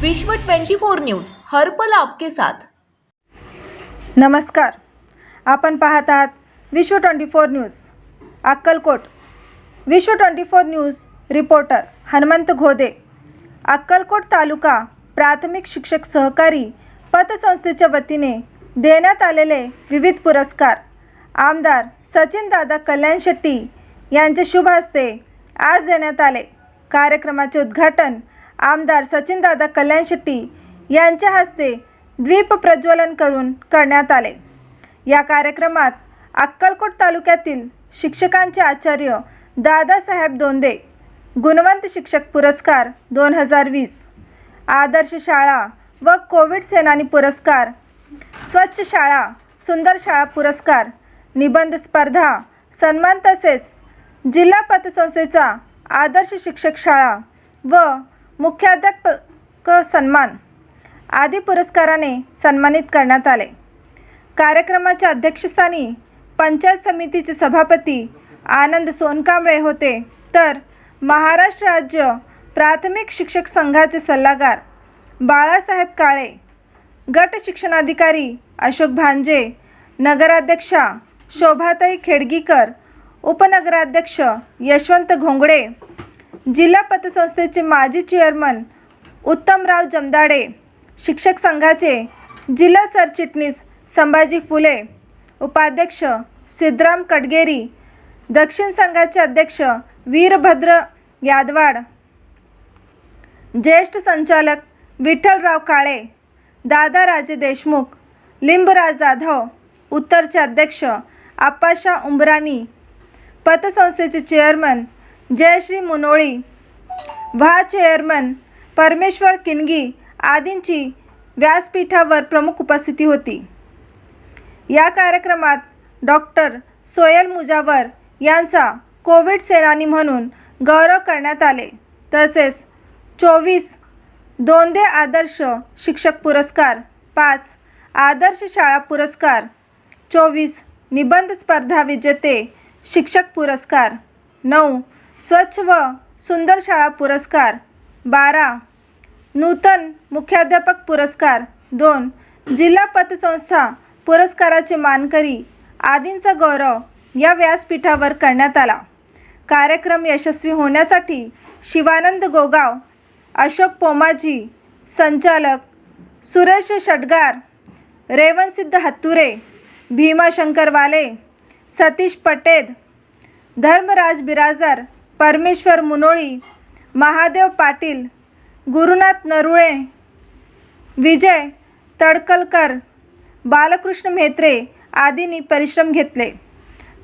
विश्व 24 न्यूज हर्पल आपके साथ. नमस्कार. आपण पाहत आहात विश्व twenty four news Akkalkot. Vishwa twenty four news reporter Hanumant Ghode. Akkalkot तालुका प्राथमिक शिक्षक सहकारी पतसंस्थेच्या वतीने देण्यात आलेले विविध पुरस्कार. आमदार सचिनदादा कल्याण शेट्टी यांच्या शुभ हस्ते आज देण्यात आले. कार्यक्रमाचे उद्घाटन आमदार सचिनदादा कल्याण शेट्टी यांच्या हस्ते द्वीप प्रज्वलन करून करण्यात आले. या कार्यक्रमात अक्कलकोट तालुक्यातील शिक्षकांचे आचार्य दादासाहेब दोंदे गुणवंत शिक्षक पुरस्कार दोन हजार वीस आदर्श शाळा व कोविड सेनानी पुरस्कार स्वच्छ शाळा सुंदर शाळा पुरस्कार निबंध स्पर्धा सन्मान तसेच जिल्हा पतसंस्थेचा आदर्श शिक्षक शाळा व मुख्याध्यापक सन्मान आदी पुरस्काराने सन्मानित करण्यात आले. कार्यक्रमाच्या अध्यक्षस्थानी पंचायत समितीचे सभापती आनंद सोनकांबळे होते. तर महाराष्ट्र राज्य प्राथमिक शिक्षक संघाचे सल्लागार बाळासाहेब काळे गट शिक्षणाधिकारी अशोक भांजे नगराध्यक्षा शोभाताई खेडगीकर उपनगराध्यक्ष यशवंत घोंगडे जिल्हा पतसंस्थेचे माजी चेअरमन उत्तमराव जमदाडे शिक्षक संघाचे जिल्हा सरचिटणीस संभाजी फुले उपाध्यक्ष सिद्धराम कटगेरी दक्षिण संघाचे अध्यक्ष वीरभद्र यादवाड ज्येष्ठ संचालक विठ्ठलराव काळे दादाराजे देशमुख लिंबराज जाधव उत्तरचे अध्यक्ष आप्पाशा उंबरानी पतसंस्थेचे चेअरमन जयश्री मुनोळी. व्हा चेअरमन परमेश्वर किनगी आदींची व्यासपीठावर प्रमुख उपस्थिती होती. या कार्यक्रमात डॉक्टर सोयल मुजावर यांचा कोविड सेनानी म्हणून गौरव करण्यात आले. तसेच चोवीस दोंदे आदर्श शिक्षक पुरस्कार पाच आदर्श शाळा पुरस्कार चोवीस निबंध स्पर्धा विजेते शिक्षक पुरस्कार नऊ स्वच्छ व सुंदर शाळा पुरस्कार. बारा. नूतन मुख्याध्यापक पुरस्कार. दोन. जिल्हा पतसंस्था पुरस्काराचे मानकरी. आदींचा गौरव या व्यासपीठावर करण्यात आला. कार्यक्रम यशस्वी होण्यासाठी शिवानंद गोगाव अशोक पोमाजी संचालक सुरेश षटगार रेवणसिद्ध हत्तुरे भीमाशंकर वाले सतीश पटेद धर्मराज बिराजर परमेश्वर मुनोळी महादेव पाटील गुरुनाथ नरुळे विजय तडकलकर बालकृष्ण म्हेत्रे आदींनी परिश्रम घेतले.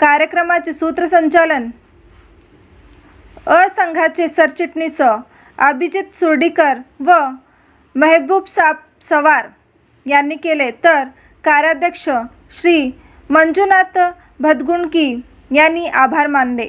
कार्यक्रमाचे सूत्रसंचालन असंघाचे सरचिटणीस अभिजित सुर्डीकर व मेहबूब साप सवार यांनी केले. तर कार्याध्यक्ष श्री मंजुनाथ भदगुंडकी यांनी आभार मानले.